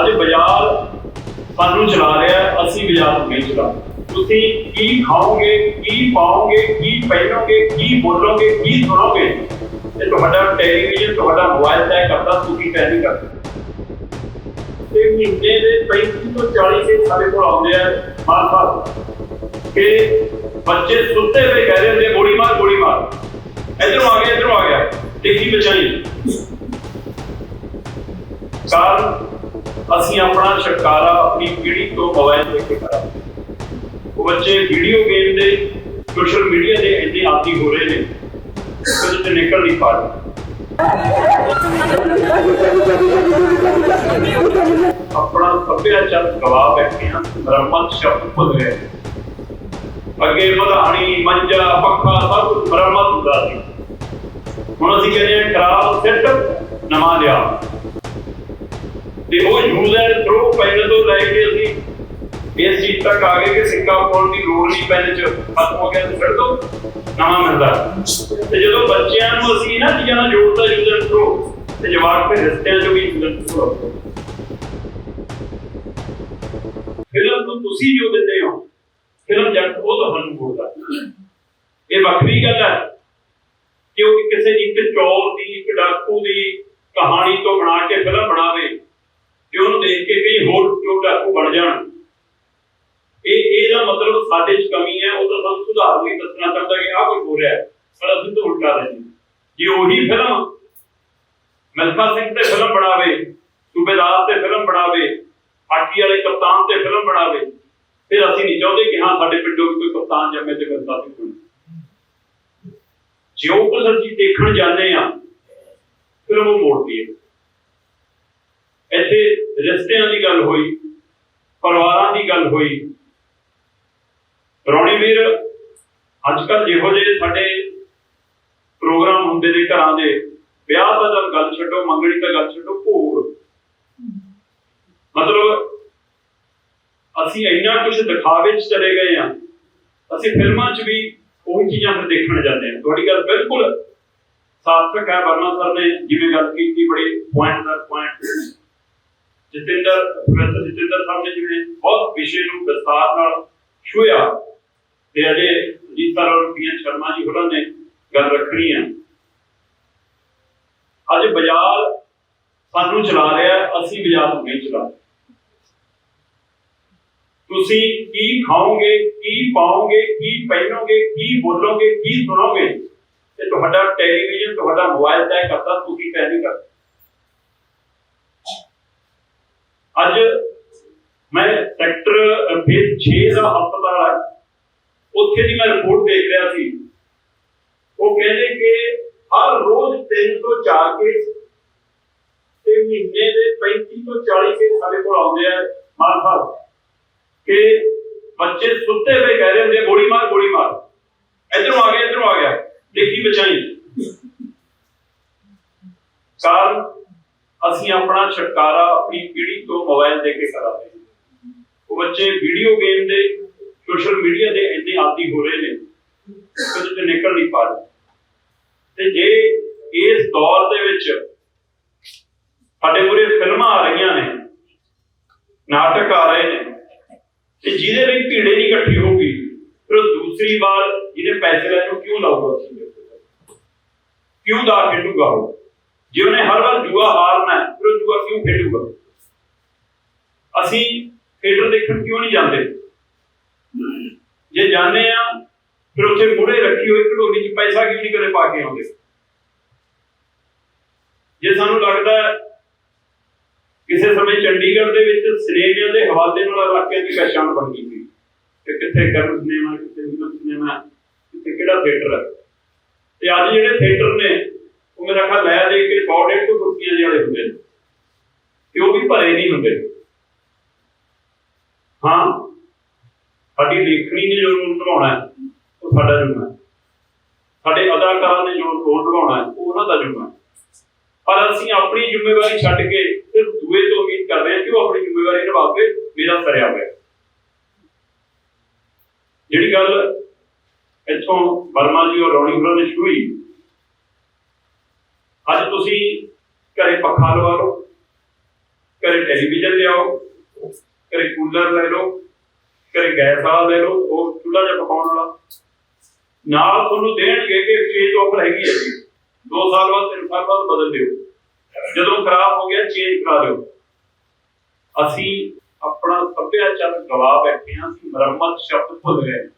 ਅੱਜ ਬਾਜ਼ਾਰ ਸਾਨੂੰ ਚਲਾ ਰਿਹਾ ਹੈ, ਅਸੀਂ ਬਾਜ਼ਾਰ ਨੂੰ ਨਹੀਂ ਚਲਾ ਤੁਸੀਂ ਕੀ ਖਾਓਗੇ ਕੀ ਪਾਓਗੇ ਕੀ ਪਹਿਨੋਗੇ ਕੀ ਬੋਲੋਗੇ ਕੀ ਸੁਣੋਗੇ? ਇਹ ਤੁਹਾਡਾ ਟੈਲੀਵਿਜ਼ਨ ਤੁਹਾਡਾ ਮੋਬਾਈਲ ਤੈਅ ਕਰਦਾ ਤੁਸੀਂ ਤੈਅ ਨਹੀਂ ਕਰਦੇ। ਤੇ ਮਹੀਨੇ ਦੇ 35 ਤੋਂ 40 ਕੇ ਸਾਡੇ ਕੋਲ ਆਉਂਦੇ ਆ ਮਾਰ ਸਾਹਿਬ ਕਿ ਬੱਚੇ ਸੁੱਤੇ ਪਏ ਕਹਿ ਰਹੇ ਹੁੰਦੇ ਗੋਲੀ ਮਾਰ ਗੋਲੀ ਮਾਰ। ਇਧਰੋਂ ਆ ਗਿਆ ਇਧਰੋਂ ਆ ਗਿਆ। ਦੇਖੀ ਬਚਾਈ ਕਾਰਨ ਅਸੀਂ ਆਪਣਾ ਛੁਟਕਾਰਾ ਆਪਣੀ ਪੀੜ੍ਹੀ ਤੋਂ ਮੋਬਾਈਲ ਦੇ ਕੇ ਕਰਾਂਗੇ। ਉਹ ਬੱਚੇ ਵੀਡੀਓ ਗੇਮ ਦੇ ਸੋਸ਼ਲ ਮੀਡੀਆ ਦੇ ਇੰਨੇ ਆਦੀ ਹੋ ਰਹੇ ਨੇ ਕਿ ਉਹਦੇ ਨਿਕਲ ਨਹੀਂ ਪਾ ਰਹੇ। ਆਪਣਾ ਸੱਭਿਆਚਾਰ ਗਵਾ ਬੈਠੇ ਹਾਂ ਬ੍ਰਹਮਤ ਸ਼ਬਦ ਭੁੱਲ ਗਏ। ਅੱਗੇ ਵਧਾਣੀ ਮੰਜਾ, ਪੱਖਾ, ਸਭ ਕੁਝ ਬ੍ਰਹਮਤ ਹੁੰਦਾ ਸੀ। ਹੁਣ ਅਸੀਂ ਕਹਿੰਦੇ ਹਾਂ, ਕਰਾਲ ਸਿੱਟ ਨਵਾਂ ਲਿਆ ਤੇ ਉਹ ਯੂਜ਼ ਐਂਡ ਥਰੋ ਪੈਨ ਤੋਂ ਲੈ ਕੇ ਅਸੀਂ ਇਸ ਚੀਜ਼ ਤੱਕ ਆ ਗਏ ਕਿ ਸਿੱਕਾ ਪਾਉਣ ਦੀ ਲੋੜ ਨਹੀਂ ਪੈਨ ਚ। ਖਤਮ ਹੋ ਗਿਆ ਤੇ ਫਿਰ ਤੋਂ ਨਵਾਂ ਮਿਲਦਾ। ਤੇ ਜਦੋਂ ਬੱਚਿਆਂ ਨੂੰ ਅਸੀਂ ਇਹਨਾਂ ਚੀਜ਼ਾਂ ਨਾਲ ਜੋੜਦਾ ਯੂਜ਼ ਐਂਡ ਥਰੋ, ਤੇ ਜਵਾਬ ਫਿਰ ਰਸਤਿਆਂ ਚੋਂ ਵੀ ਯੂਜ਼ ਐਂਡ ਥਰੋ ਫਿਲਮ ਨੂੰ ਤੁਸੀਂ ਜੋ ਦਿੰਦੇ ਹੋ, ਫਿਲਮ ਜੱਟ ਉਹ ਤੁਹਾਨੂੰ ਬੋਲਦਾ ਇਹ ਵੱਖਰੀ ਗੱਲ ਹੈ ਕਿ ਉਹ ਕਿਸੇ ਦੀ ਇੱਕ ਚੋਰ ਦੀ, ਇੱਕ ਡਾਕੂ ਦੀ ਕਹਾਣੀ ਤੋਂ ਬਣਾ ਕੇ ਫਿਲਮ ਬਣਾਵੇ ਕਿ ਉਹਨੂੰ ਦੇਖ ਕੇ ਕਈ ਹੋਰ ਚੋਰ ਡਾਕੂ ਬਣ ਜਾਣ। ਇਹ ਇਹਦਾ ਮਤਲਬ ਸਾਡੇ 'ਚ ਕਮੀ ਹੈ, ਉਹ ਤਾਂ ਸਾਨੂੰ ਸੁਧਾਰ ਲਈ ਦੱਸਣਾ ਚਾਹੁੰਦਾ ਕਿ ਆਹ ਕੁਝ ਹੋ ਰਿਹਾ ਹੈ, ਪਰ ਅਸੀਂ ਤਾਂ ਉਲਟਾ ਰਹੇ ਜੇ ਉਹੀ ਫਿਲਮ ਮਿਲਖਾ ਸਿੰਘ ਤੇ ਫਿਲਮ ਬਣਾਵੇ, ਸੂਬੇਦਾਰ ਤੇ ਫਿਲਮ ਬਣਾਵੇ, ਹਾਕੀ ਵਾਲੇ ਕਪਤਾਨ ਤੇ ਫਿਲਮ ਬਣਾਵੇ, ਫਿਰ ਅਸੀਂ ਨਹੀਂ ਚਾਹੁੰਦੇ ਕਿ ਹਾਂ ਸਾਡੇ ਪਿੰਡੋਂ ਕੋਈ ਕਪਤਾਨ ਜੰਮੇ ਤੇ ਬੰਦਾ ਸੀ ਕੋਈ। ਜੇ ਉਹ ਕੁਝ ਅਸੀਂ ਦੇਖਣ ਜਾਂਦੇ ਆ ਫਿਲਮ ਉਹ ਮੋੜਦੀ ਹੈ। ਇੱਥੇ ਰਿਸ਼ਤਿਆਂ ਦੀ ਗੱਲ ਹੋਈ, ਪਰਿਵਾਰਾਂ ਦੀ ਗੱਲ ਹੋਈ। ਰੌਣੀ ਵੀਰ ਅੱਜ ਕੱਲ ਜਿਹੋ ਜਿਹੇ ਸਾਡੇ ਪ੍ਰੋਗਰਾਮ ਹੁੰਦੇ ਨੇ ਘਰਾਂ ਦੇ, ਵਿਆਹ ਦਾ ਤਾਂ ਗੱਲ ਛੱਡੋ, ਮੰਗਣੀ ਦਾ ਗੱਲ ਛੱਡੋ, ਭੋਗ। ਮਤਲਬ ਅਸੀਂ ਇੰਨਾ ਕੁਝ ਦਿਖਾਵੇ 'ਚ ਚਲੇ ਗਏ ਆ ਅਸੀਂ ਫਿਲਮਾਂ 'ਚ ਵੀ ਉਹੀ ਚੀਜ਼ਾਂ ਫਿਰ ਦੇਖਣ ਜਾਂਦੇ ਆ ਤੁਹਾਡੀ ਗੱਲ ਬਿਲਕੁਲ ਸਾਰਥਕ ਹੈ, ਵਰਮਾ ਸਰ ਨੇ ਜਿਵੇਂ ਗੱਲ ਕੀਤੀ, ਬੜੇ ਪੁਆਇੰਟ ਦਾ ਪੁਆਇੰਟ ਜਤਿੰਦਰ ਪ੍ਰੋਫੈਸਰ ਜਤਿੰਦਰ ਸਾਹਿਬ ਨੇ ਜਿਵੇਂ ਬਹੁਤ ਵਿਸ਼ੇ ਨੂੰ ਵਿਸਤਾਰ ਨਾਲ ਛੂਇਆ ਤੇ ਅਜੇ ਅਜੀਤ ਸਰ ਪੀਐਨ ਸ਼ਰਮਾ ਜੀ ਹੋਰਾਂ ਨੇ ਗੱਲ ਰੱਖਣੀ ਹੈ। ਅੱਜ ਬਾਜ਼ਾਰ ਸਾਨੂੰ ਚਲਾ ਰਿਹਾ ਅਸੀਂ ਬਾਜ਼ਾਰ ਨੂੰ ਨਹੀਂ ਚਲਾ ਤੁਸੀਂ ਕੀ ਖਾਓਗੇ, ਕੀ ਪਾਓਗੇ, ਕੀ ਪਹਿਨੋਗੇ, ਕੀ ਬੋਲੋਗੇ, ਕੀ ਸੁਣੋਗੇ, ਇਹ ਤੁਹਾਡਾ ਟੈਲੀਵਿਜ਼ਨ, ਤੁਹਾਡਾ ਮੋਬਾਈਲ ਤੈਅ ਕਰਦਾ, ਤੁਸੀਂ ਤੈਅ ਨਹੀਂ ਕਰਦੇ ਅੱਜ ਮੈਂ ਸੈਕਟਰ ਫੇਸ 6 ਦਾ ਹਸਪਤਾਲ ਹੈ ਉੱਥੇ ਦੀ ਮੈਂ ਰਿਪੋਰਟ ਦੇਖ ਰਿਹਾ ਸੀ। ਉਹ ਕਹਿੰਦੇ ਕਿ ਹਰ ਰੋਜ਼ 3 ਤੋਂ 4 ਕੇਸ ਤੇ ਮਹੀਨੇ ਦੇ 35 ਤੋਂ 40 ਕੇਸ ਸਾਡੇ ਕੋਲ ਆਉਂਦੇ ਆ ਮਾਨ ਸਾਹਿਬ। ਕਿ ਬੱਚੇ ਸੁੱਤੇ ਪਏ ਕਹਿ ਰਹੇ ਹੁੰਦੇ ਗੋਲੀ ਮਾਰ ਗੋਲੀ ਮਾਰ। ਇਧਰੋਂ ਆ ਗਿਆ, ਇਧਰੋਂ ਆ ਗਿਆ। ਦੇਖੀ ਬਚਾਈ। ਕਾਰਨ ਅਸੀਂ ਆਪਣਾ ਛੁਟਕਾਰਾ ਆਪਣੀ ਪੀੜ੍ਹੀ ਤੋਂ ਮੋਬਾਈਲ ਦੇ ਕੇ ਕਰਾਂਗੇ। ਉਹ ਬੱਚੇ ਵੀਡੀਓ ਗੇਮ ਦੇ ਸੋਸ਼ਲ ਮੀਡੀਆ ਦੇ ਇੰਨੇ ਆਦੀ ਹੋ ਰਹੇ ਨੇ ਕਿ ਉਹਦੇ ਨਿਕਲ ਨਹੀਂ ਪਾ ਰਹੇ। ਤੇ ਜੇ ਇਸ ਦੌਰ ਦੇ ਵਿੱਚ ਸਾਡੇ ਮੂਰੇ ਫਿਲਮਾਂ ਆ ਰਹੀਆਂ ਨੇ, ਨਾਟਕ ਆ ਰਹੇ ਨੇ, ਤੇ ਜਿਹਦੇ ਲਈ ਭੀੜੇ ਨਹੀਂ ਇਕੱਠੀ ਹੋਊਗੀ, ਫਿਰ ਦੂਸਰੀ ਵਾਰ ਜਿਹਨੇ ਪੈਸੇ ਲੈਣ ਨੂੰ ਕਿਉਂ ਲਾਊਗਾ? ਉਸ ਦੇ ਉੱਤੇ? ਕਿਉਂ ਦਾ ਖੇਡੂਗਾ ਉਹ? ਜੇ ਉਹਨੇ ਹਰ ਵਾਰ ਜੂਆ ਹਾਰਨਾ ਹੈ, ਫਿਰ ਉਹ ਜੂਆ ਕਿਉਂ ਖੇਡੂਗਾ? ਅਸੀਂ ਥੀਏਟਰ ਦੇਖਣ ਕਿਉਂ ਨਹੀਂ ਜਾਂਦੇ? ਜੇ ਜਾਂਦੇ ਆ ਫਿਰ ਉੱਥੇ ਮੂਹਰੇ ਰੱਖੀ ਹੋਈ ਢੋਲੀ 'ਚ ਪੈਸਾ ਕਿਉਂ ਨਹੀਂ ਕਦੇ ਪਾ ਕੇ ਆਉਂਦੇ? ਜੇ ਸਾਨੂੰ ਲੱਗਦਾ ਕਿਸੇ ਸਮੇਂ ਚੰਡੀਗੜ੍ਹ ਦੇ ਵਿੱਚ ਸਿਨੇਮਿਆਂ ਦੇ ਹਵਾਲੇ ਨਾਲ ਇਲਾਕਿਆਂ ਦੀ ਪਛਾਣ ਬਣ ਗਈ ਸੀ? ਕਿ ਕਿੱਥੇ ਕਰਨ ਸਿਨੇਮਾ ਕਿੱਥੇ ਸਿਨੇਮਾ ਕਿੱਥੇ ਕਿਹੜਾ ਥੀਏਟਰ ਹੈ? ਤੇ ਅੱਜ ਜਿਹੜੇ ਥੀਏਟਰ ਨੇ ਉਹ ਮੇਰਾ ਖਿਆਲ ਲੈ ਦੇ ਕੇ 100 150 ਕੁਰਸੀਆਂ ਜਿਹੜੇ ਹੁੰਦੇ ਨੇ। ਤੇ ਉਹ ਵੀ ਭਰੇ ਨਹੀਂ ਹੁੰਦੇ। ਹਾਂ, ਸਾਡੀ ਲੇਖਣੀ ਨੇ ਜੋ ਨਿਭਾਉਣਾ ਹੈ, ਉਹ ਸਾਡਾ ਜੁਰਮ ਹੈ। ਸਾਡੇ ਅਦਾਕਾਰਾਂ ਨੇ ਜੋ ਰੋਲ ਨਿਭਾਉਣਾ ਹੈ, ਉਹ ਉਹਨਾਂ ਦਾ ਜੁਰਮ ਹੈ। ਪਰ ਅਸੀਂ ਆਪਣੀ ਜ਼ਿੰਮੇਵਾਰੀ ਛੱਡ ਕੇ ਸਿਰਫ ਦੂਏ ਤੋਂ ਉਮੀਦ ਕਰ ਰਹੇ ਹਾਂ ਕਿ ਉਹ ਆਪਣੀ ਜ਼ਿੰਮੇਵਾਰੀ ਨਿਭਾ ਕੇ ਮੇਰਾ ਸਰਿਆ ਹੋਇਆ ਜਿਹੜੀ ਗੱਲ ਇੱਥੋਂ ਵਰਮਾ ਜੀ ਔਰ ਰੌਣੀ ਹੋਰਾਂ ਨੇ ਸ਼ੁਰੂ ਹੋਈ ਅੱਜ ਤੁਸੀਂ ਘਰੇ ਪੱਖਾ ਲਵਾ ਲਓ, ਘਰੇ ਟੈਲੀਵਿਜ਼ਨ ਲਿਆਓ, ਘਰੇ ਕੂਲਰ ਲੈ ਲਓ, ਘਰੇ ਗੈਸ ਵਾਲਾ ਲੈ ਲਓ ਉਹ ਚੁੱਲ੍ਹਾ ਜਿਹਾ ਪਕਾਉਣ ਵਾਲਾ। ਨਾਲ ਤੁਹਾਨੂੰ ਦੇਣਗੇ ਕਿ ਐਕਸਚੇਂਜ ਆਫਰ ਹੈਗੀ ਹੈ ਜੀ। 2 ਸਾਲ ਬਾਅਦ 3 ਸਾਲ ਬਾਅਦ ਬਦਲ ਦਿਓ। ਜਦੋਂ ਖਰਾਬ ਹੋ ਗਿਆ ਚੇਂਜ ਕਰਾ ਦਿਓ। ਅਸੀਂ ਆਪਣਾ ਸੱਭਿਆਚਾਰ ਗਵਾ ਬੈਠੇ ਹਾਂ, ਅਸੀਂ ਮੁਰੰਮਤ ਸ਼ਬਦ ਭੁੱਲ ਗਏ।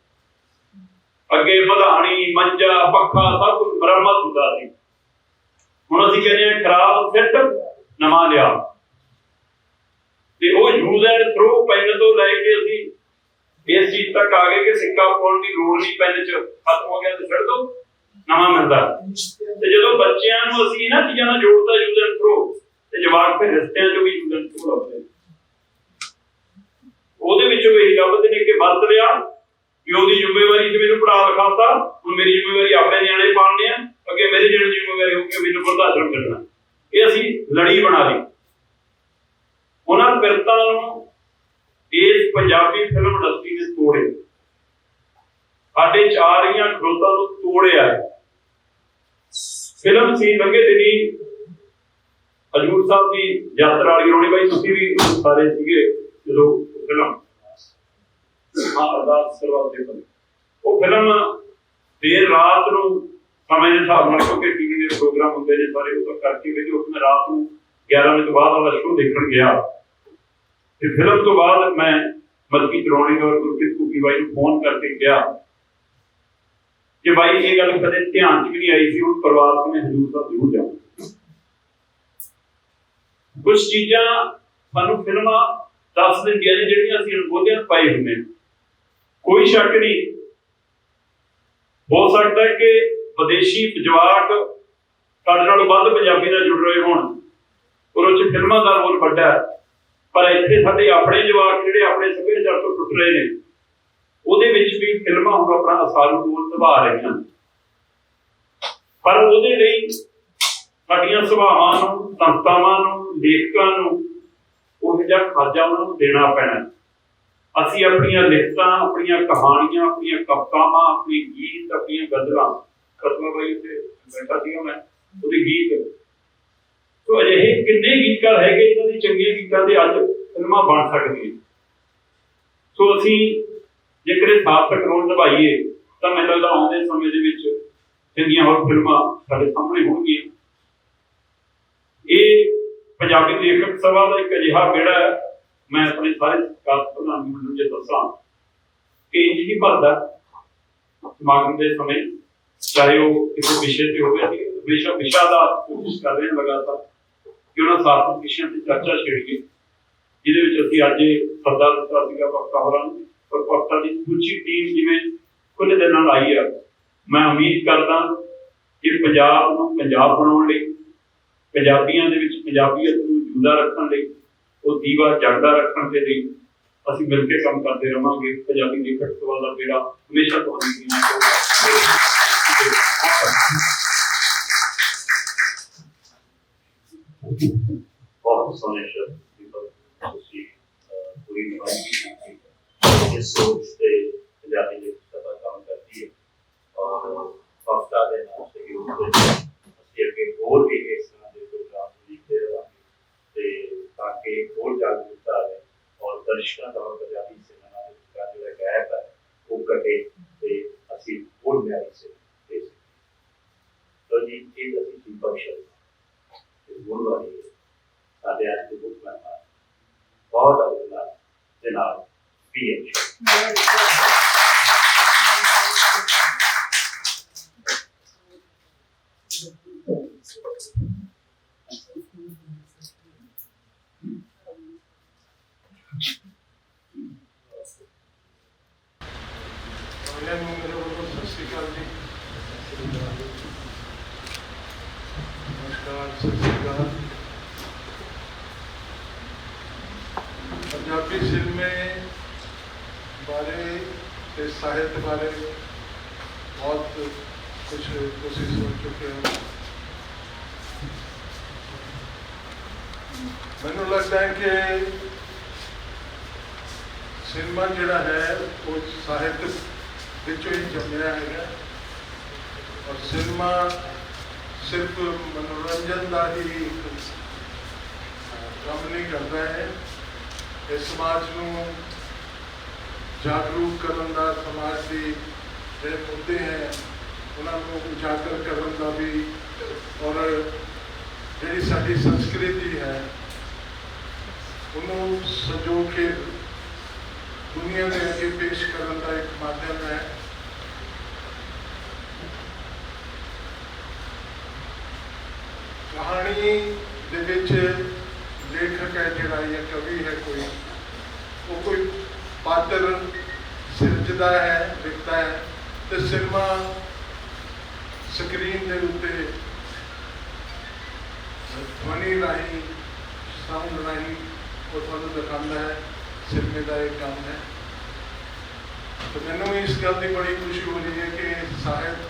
ਅੱਗੇ ਵਧਾਣੀ, ਮੰਜਾ, ਪੱਖਾ, ਸਭ ਕੁਝ ਮੁਰੰਮਤ ਹੁੰਦਾ ਸੀ। ਹੁਣ ਅਸੀਂ ਕਹਿੰਦੇ ਹਾਂ ਖਰਾਬ ਫਿੱਟ ਨਵਾਂ ਲਿਆ। ਤੇ ਉਹ ਯੂਜ਼ ਐਂਡ ਥਰੋ ਪੈਨ ਤੋਂ ਲੈ ਕੇ ਅਸੀਂ ਇਸ ਚੀਜ਼ ਤੱਕ ਆ ਗਏ ਕਿ ਸਿੱਕਾ ਪਾਉਣ ਦੀ ਲੋੜ ਨਹੀਂ, ਪੈਨ ਚ ਖਤਮ ਹੋ ਗਿਆ ਤੇ ਛੱਡ ਦੋ ਨਵਾਂ ਮਿਲਦਾ। ਤੇ ਜਦੋਂ ਬੱਚਿਆਂ ਨੂੰ ਅਸੀਂ ਇਹਨਾਂ ਚੀਜ਼ਾਂ ਨਾਲ ਜੋੜਦਾ ਯੂਜ਼ ਐਂਡ ਥਰੋ ਤੇ ਜਵਾਕ ਫਿਰ ਰਸਤਿਆਂ ਚੋਂ ਵੀ ਯੂਜ਼ ਐਂਡ ਥਰੋ ਲੱਭਦੇ ਉਹਦੇ ਵਿੱਚੋਂ ਇਹ ਲੱਭਦੇ ਨੇ ਕਿ ਵਰਤ ਲਿਆ ਕਿ ਉਹਦੀ ਜ਼ਿੰਮੇਵਾਰੀ ਤੇ ਮੈਨੂੰ ਪੜਾ ਲਿਖਾਤਾ ਹੁਣ ਮੇਰੀ ਜ਼ਿੰਮੇਵਾਰੀ ਆਪਣੇ ਨਿਆਣੇ ਪਾਲਣੇ ਆ। ਅੱਗੇ ਮੇਰੇ ਜਿਹੜੇ ਜ਼ਿੰਮੇਵਾਰੀ ਹੋਊਗੀ ਮੈਨੂੰ ਵਰਤ ਕਰਨਾ। ਇਹ ਅਸੀਂ ਲੜੀ ਬਣਾ ਲਈ। ਉਹਨਾਂ ਪਿਰਤਾਂ ਨੂੰ ਇਸ ਪੰਜਾਬੀ ਫਿਲਮ ਇੰਡਸਟਰੀ ਨੇ ਤੋੜੇ। ਸਾਡੇ ਚਾਰੀਆਂ ਖਰੋਤਾਂ ਨੂੰ ਤੋੜਿਆ ਫਿਲਮ ਸੀ ਲੰਗੇ ਦਿਨੀ ਹਜੂਰ ਸਾਹਿਬ ਦੀ ਯਾਤਰਾ ਵਾਲੀ ਰੋਣੀ ਬਾਈ, ਤੁਸੀਂ ਵੀ ਸਾਰੇ ਸੀਗੇ ਜਦੋਂ ਫਿਲਮ ਹਾਂ ਅਰਦਾਸ ਉਹ ਫਿਲਮ ਦੇਰ ਰਾਤ ਨੂੰ ਸਮੇਂ ਦੇ ਹਿਸਾਬ ਨਾਲ ਕਿਉਂਕਿ ਟੀਵੀ ਦੇ ਪ੍ਰੋਗਰਾਮ ਹੁੰਦੇ ਨੇ ਸਾਰੇ, ਉਹ ਕਰਕੇ ਵੀ ਉਸ ਮੈਂ ਰਾਤ ਨੂੰ 11 ਵਜੇ ਤੋਂ ਬਾਅਦ ਵਾਲਾ ਸ਼ੋਅ ਦੇਖਣ ਗਿਆ। ਤੇ ਫਿਲਮ ਤੋਂ ਬਾਅਦ ਮੈਂ ਮਲਕੀ ਤਰੋਣੀ ਔਰ ਗੁਰਪ੍ਰੀਤ ਕੁਕੀ ਬਾਈ ਨੂੰ ਫੋਨ ਕਰਕੇ ਕਿਹਾ ਕਿ ਬਾਈ, ਇਹ ਗੱਲ ਕਦੇ ਧਿਆਨ 'ਚ ਵੀ ਨਹੀਂ ਆਈ ਸੀ, ਹੁਣ ਪਰਿਵਾਰ ਸਮੇਂ ਹਜ਼ੂਰ ਸਾਹਿਬ ਜ਼ਰੂਰ ਜਾਵਾਂ ਕੁਝ ਚੀਜ਼ਾਂ ਸਾਨੂੰ ਫਿਲਮਾਂ ਦੱਸ ਦਿੰਦੀਆਂ ਨੇ, ਜਿਹੜੀਆਂ ਅਸੀਂ ਅਣਗੋਲਿਆਂ 'ਚ ਪਾਈ ਹੁੰਦੇ ਕੋਈ ਸ਼ੱਕ ਨਹੀਂ। ਹੋ ਸਕਦਾ ਕਿ ਵਿਦੇਸ਼ੀ ਜਵਾਕ ਸਾਡੇ ਨਾਲੋਂ ਵੱਧ ਪੰਜਾਬੀ ਨਾਲ ਜੁੜ ਰਹੇ ਹੋਣ ਔਰ ਉਹ 'ਚ ਫਿਲਮਾਂ ਦਾ ਰੋਲ ਵੱਡਾ ਹੈ ਪਰ ਇੱਥੇ ਸਾਡੇ ਆਪਣੇ ਜਵਾਕ ਜਿਹੜੇ ਆਪਣੇ ਸੱਭਿਆਚਾਰ ਤੋਂ ਟੁੱਟ ਰਹੇ ਨੇ ਉਹਦੇ ਵਿੱਚ ਵੀ ਫਿਲਮਾਂ ਹੁਣ ਆਪਣਾ ਅਸਾਰੂ ਰੋਲ ਨਿਭਾ ਰਹੀਆਂ ਪਰ ਉਹਦੇ ਲਈ ਸਾਡੀਆਂ ਸੁਭਾਵਾਂ ਨੂੰ ਸੰਸਥਾਵਾਂ ਨੂੰ ਲੇਖਕਾਂ ਨੂੰ ਉਹ ਜਿਹਾ ਖਾਜਾ ਉਹਨਾਂ ਨੂੰ ਦੇਣਾ ਪੈਣਾ ਅਸੀਂ ਆਪਣੀਆਂ ਲਿਖਤਾਂ ਆਪਣੀਆਂ ਕਹਾਣੀਆਂ ਆਪਣੀਆਂ ਕਵਿਤਾਵਾਂ ਆਪਣੇ ਗੀਤ ਆਪਣੀਆਂ ਗਜ਼ਲਾਂ ਕਸਮਾ ਬਾਈ ਤੇ ਬੈਠਾ ਸੀਗਾ ਮੈਂ, ਉਹਦੇ ਗੀਤ। ਸੋ ਅਜਿਹੇ ਕਿੰਨੇ ਗੀਤਕਾਰ ਹੈਗੇ ਇਹਨਾਂ ਦੀ ਚੰਗੀਆਂ ਗੀਤਾਂ ਦੇ ਅੱਜ ਫਿਲਮਾਂ ਬਣ ਸਕਦੀਆਂ। ਸੋ ਅਸੀਂ ਜੇਕਰ ਇਹ ਸਾਰਥਕ ਰੋਲ ਨਿਭਾਈਏ ਤਾਂ ਮੈਨੂੰ ਲੱਗਦਾ ਆਉਂਦੇ ਸਮੇਂ ਦੇ ਵਿੱਚ ਚੰਗੀਆਂ ਹੋਰ ਫਿਲਮਾਂ ਸਾਡੇ ਸਾਹਮਣੇ ਹੋਣਗੀਆਂ। ਇਹ ਪੰਜਾਬੀ ਲੇਖਕ ਸਭਾ ਦਾ ਇੱਕ ਅਜਿਹਾ ਵਿਹੜਾ ਹੈ। ਮੈਂ ਆਪਣੇ ਸਾਰੇ ਸਤਿਕਾਰ ਪ੍ਰਧਾਨ ਮੰਡਲ ਨੂੰ ਦੱਸਾਂ ਕਿ ਇੰਜ ਹੀ ਭਰਦਾ ਸਮਾਗਮ ਦੇ ਸਮੇਂ। ਚਾਹੇ ਉਹ ਕਿਸੇ ਵਿਸ਼ੇ ਤੇ ਹੋਵੇ ਅਸੀਂ ਹਮੇਸ਼ਾ ਵਿਸ਼ਾ ਦਾ ਕੋਸ਼ਿਸ਼ ਕਰ ਰਹੇ ਲਗਾਤਾਰ ਕਿ ਉਹਨਾਂ ਸਾਰਥਕ ਵਿਸ਼ਿਆਂ ਤੇ ਚਰਚਾ ਛੇੜੀਏ ਜਿਹਦੇ ਵਿੱਚ ਅਸੀਂ ਅੱਜ ਇਹ ਸੱਦਾ ਵਕਤਾ ਹੋਰਾਂ ਪਰ ਵਕਤਾ ਦੀ ਦੂਜੀ ਟੀਮ ਜਿਵੇਂ ਖੁੱਲ੍ਹ ਦੇ ਨਾਲ ਆਈ ਆ, ਮੈਂ ਉਮੀਦ ਕਰਦਾ ਕਿ ਪੰਜਾਬ ਨੂੰ ਪੰਜਾਬ ਬਣਾਉਣ ਲਈ, ਪੰਜਾਬੀਆਂ ਦੇ ਵਿੱਚ ਪੰਜਾਬੀਅਤ ਨੂੰ ਜੁਦਾ ਰੱਖਣ ਲਈ, ਉਹ ਦੀਵਾ ਜਗਦਾ ਰੱਖਣ ਦੇ ਲਈ ਅਸੀਂ ਮਿਲ ਕੇ ਕੰਮ ਕਰਦੇ ਰਵਾਂਗੇ। ਪੰਜਾਬੀ ਲੇਖਕ ਸਭਾ ਦਾ ਬੇੜਾ ਹਮੇਸ਼ਾ ਤੁਹਾਡੀ ਟੀਮ ਬਹੁਤ ਸੋਹਣੇ ਸ਼ਬਦ ਦੀ ਤੁਸੀਂ ਪੂਰੀ ਨਿਭਾਈ ਇਸ ਸੋਚ ਤੇ ਪੰਜਾਬੀ ਦੇ ਸਭਾ ਕੰਮ ਕਰਦੀ ਹੈ ਔਰ ਹਫਤਾ ਦੇ ਨਾਲ ਸਹਿਯੋਗ ਦੇ ਅਸੀਂ ਅੱਗੇ ਹੋਰ ਵੀ ਇਸ ਤਰ੍ਹਾਂ ਦੇ ਪ੍ਰੋਗਰਾਮ ਲਿਖਦੇ ਰਹਾਂਗੇ ਤੇ ਤਾਂ ਕਿ ਹੋਰ ਜਾਗਰੂਕਤਾ ਆਵੇ ਔਰ ਦਰਸ਼ਕਾਂ ਦਾ ਵਿਚਕਾਰ ਜਿਹੜਾ ਗੈਪ ਹੈ ਉਹ ਘਟੇ ਤੇ ਅਸੀਂ ਹੋਰ ਮਿਆਰੀ ਸੇ ਦੇ ਸਕੀਏ ਤੋ ਜੀ ਇਹ ਅਸੀਂ ਦੀਪਕ ਸ਼ਰਮਾ ਇਸ ਗੁਰਦੁਆਰੇ ਸਾਡੇ ਅੱਜ ਦੇ ਮੁੱਖ ਮਹਿਮਾਨ ਬਹੁਤ ਅਵਿਨਾਸ਼ ਜਨਾਬ ਪੀ ਐਚ ਸਾਰਿਆਂ ਨੂੰ ਮੇਰੇ ਵੱਲੋਂ ਸਤਿ ਸ਼੍ਰੀ ਅਕਾਲ ਜੀ ਨਮਸਕਾਰ ਸਤਿ ਸ਼੍ਰੀ ਅਕਾਲ ਪੰਜਾਬੀ ਸਿਨੇਮੇ ਬਾਰੇ ਤੇ ਸਾਹਿਤ ਬਾਰੇ ਬਹੁਤ ਕੁਝ ਤੁਸੀਂ ਸੋਚ ਚੁੱਕੇ ਹੋ ਮੈਨੂੰ ਲੱਗਦਾ ਹੈ ਕਿ ਸਿਨੇਮਾ ਜਿਹੜਾ ਹੈ ਉਹ ਸਾਹਿਤ ਵਿੱਚੋਂ ਹੀ ਜੰਮਿਆ ਹੈਗਾ ਔਰ ਸਿਨੇਮਾ ਸਿਰਫ ਮਨੋਰੰਜਨ ਦਾ ਹੀ ਕੰਮ ਨਹੀਂ ਕਰਦਾ ਹੈ ਇਹ ਸਮਾਜ ਨੂੰ ਜਾਗਰੂਕ ਕਰਨ ਦਾ ਸਮਾਜ ਦੀ ਜਿਹੜੇ ਮੁੱਦੇ ਹੈ ਉਹਨਾਂ ਨੂੰ ਉਜਾਗਰ ਕਰਨ ਦਾ ਵੀ, ਔਰ ਜਿਹੜੀ ਸਾਡੀ ਸੰਸਕ੍ਰਿਤੀ ਹੈ, ਉਹਨੂੰ ਸਜੋ ਕੇ ਦੁਨੀਆ ਦੇ ਅੱਗੇ ਪੇਸ਼ ਕਰਨ ਦਾ ਇੱਕ ਮਾਧਿਅਮ ਹੈ। ਕਹਾਣੀ ਦੇ ਵਿੱਚ ਲੇਖਕ ਹੈ ਜਿਹੜਾ, ਜਾਂ ਕਵੀ ਹੈ ਕੋਈ, ਉਹ ਕੋਈ ਪਾਤਰ ਸਿਰਜਦਾ ਹੈ, ਲਿਖਦਾ ਹੈ, ਤੇ ਸਿਨੇਮਾ ਸਕਰੀਨ ਦੇ ਉੱਤੇ ਧਵਨੀ ਰਾਹੀਂ ਸਾਊਂਡ ਰਾਹੀਂ ਉਹ ਤੁਹਾਨੂੰ ਦਿਖਾਉਂਦਾ ਹੈ ਸਿਨੇਮੇ ਦਾ ਇਹ ਕੰਮ ਹੈ। ਤੇ ਮੈਨੂੰ ਇਸ ਗੱਲ ਦੀ ਬੜੀ ਖੁਸ਼ੀ ਹੋ ਰਹੀ ਹੈ ਕਿ ਸਾਹਿਤ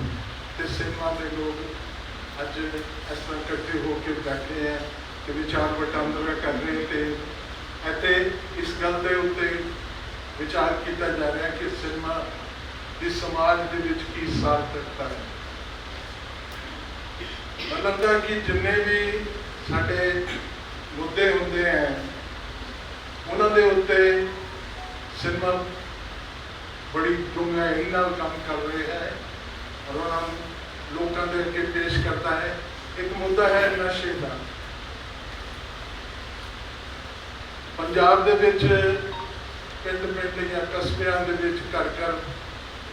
ਤੇ ਸਿਨੇਮਾ ਦੇ ਲੋਕ ਅੱਜ ਇਸ ਤਰ੍ਹਾਂ ਇਕੱਠੇ ਹੋ ਕੇ ਬੈਠੇ ਹੈ ਤੇ ਵਿਚਾਰ ਵਟਾਂਦਰਾ ਕਰ ਰਹੇ ਤੇ ਅਤੇ ਇਸ ਗੱਲ ਦੇ ਉੱਤੇ ਵਿਚਾਰ ਕੀਤਾ ਜਾ ਰਿਹਾ ਕਿ ਸਿਨੇਮਾ ਦੀ ਸਮਾਜ ਦੇ ਵਿੱਚ ਕੀ ਸਾਰਥਕਤਾ ਹੈ। ਮੈਨੂੰ ਕਿ ਜਿੰਨੇ ਵੀ ਸਾਡੇ ਮੁੱਦੇ ਹੁੰਦੇ ਹੈ ਉਹਨਾਂ ਦੇ ਉੱਤੇ ਸਿਨੇਮਾ ਬੜੀ ਡੂੰਘਾਈ ਨਾਲ ਕੰਮ ਕਰ ਰਿਹਾ ਹੈ ਔਰ ਉਹਨਾਂ ਨੂੰ ਲੋਕਾਂ ਦੇ ਅੱਗੇ ਪੇਸ਼ ਕਰਦਾ ਹੈ। ਇੱਕ ਮੁੱਦਾ ਹੈ ਨਸ਼ੇ ਦਾ। ਪੰਜਾਬ ਦੇ ਵਿੱਚ ਪਿੰਡ ਪਿੰਡ ਜਾਂ ਕਸਬਿਆਂ ਦੇ ਵਿੱਚ ਘਰ ਘਰ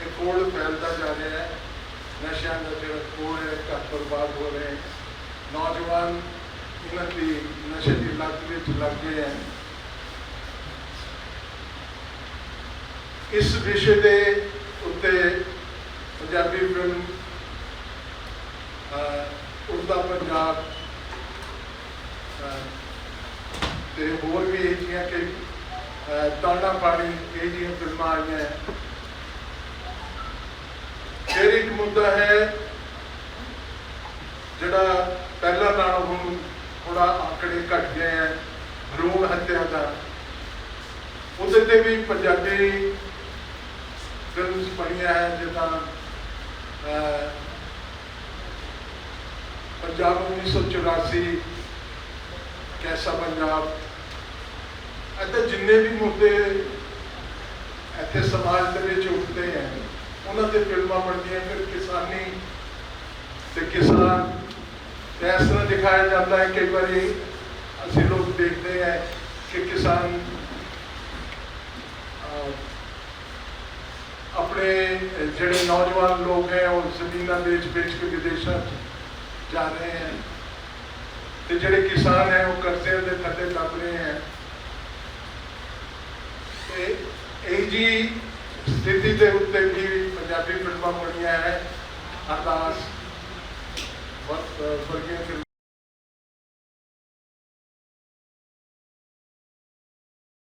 ਇਹ ਕੋਲ ਫੈਲਦਾ ਜਾ ਰਿਹਾ ਨਸ਼ਿਆਂ ਦਾ ਜਿਹੜਾ ਕੋੜ ਹੈ ਘਰ ਬਰਬਾਦ ਹੋ ਰਹੇ ਨੌਜਵਾਨ ਇਹਨਾਂ ਦੀ ਨਸ਼ੇ ਦੀ ਲੱਤ ਵਿੱਚ ਲੱਗ ਗਏ ਹੈ। ਇਸ ਵਿਸ਼ੇ ਦੇ ਉੱਤੇ ਪੰਜਾਬੀ ਫਿਲਮ ਅਹ, ਪੰਜਾਬ ਤੇ ਹੋਰ ਵੀ ਇਹ ਜਿਹੀਆਂ ਕਿ ਅਹ, ਤਾਣਾ ਪਾਣੀ ਇਹ ਜਿਹੀਆਂ ਫਿਲਮਾਂ ਆਈਆਂ। ਫਿਰ ਇੱਕ ਮੁੱਦਾ ਹੈ ਜਿਹੜਾ ਪਹਿਲਾਂ ਨਾਲੋਂ ਹੁਣ ਥੋੜਾ ਆਂਕੜੇ ਘਟ ਗਏ ਹੈ ਭਰੂਣ ਹੱਤਿਆ ਦਾ। ਉਹਦੇ ਤੇ ਵੀ ਪੰਜਾਬੀ ਫਿਲਮਸ ਬਣੀਆਂ ਹੈ ਜਿੱਦਾਂ ਅਹ, ਪੰਜਾਬ 1984 ਕੈਸਾ ਪੰਜਾਬ ਅਤੇ ਜਿੰਨੇ ਵੀ ਮੁੱਦੇ ਇੱਥੇ ਸਮਾਜ ਦੇ ਵਿੱਚ ਉੱਠਦੇ ਹੈ। ਉਹਨਾਂ ਤੇ ਫਿਲਮਾਂ ਬਣਦੀਆਂ, ਫਿਰ ਕਿਸਾਨੀ ਤੇ ਕਿਸਾਨ। ਤੇ ਇਸ ਤਰ੍ਹਾਂ ਦਿਖਾਇਆ ਜਾਂਦਾ ਹੈ, ਕਈ ਵਾਰੀ ਅਸੀਂ ਲੋਕ ਦੇਖਦੇ ਹੈ ਕਿ ਕਿਸਾਨ ਆਪਣੇ ਜਿਹੜੇ ਨੌਜਵਾਨ ਲੋਕ ਹੈ, ਉਹ ਜ਼ਮੀਨਾਂ ਵੇਚ ਵੇਚ ਕੇ ਵਿਦੇਸ਼ਾਂ 'ਚ ਜਾ ਰਹੇ ਹੈ। ਤੇ ਜਿਹੜੇ ਕਿਸਾਨ ਹੈ, ਉਹ ਕਰਜ਼ੇ ਦੇ ਥੱਲੇ ਦੱਬ ਰਹੇ ਹੈ। ਤੇ ਇਹ ਜੀ ਸਥਿਤੀ ਦੇ ਉੱਤੇ ਵੀ ਪੰਜਾਬੀ ਫਿਲਮਾਂ ਬਣੀਆਂ ਹੈ। ਅਰਦਾਸ। ਵਰਗੀਆਂ ਫਿਲਮਾਂ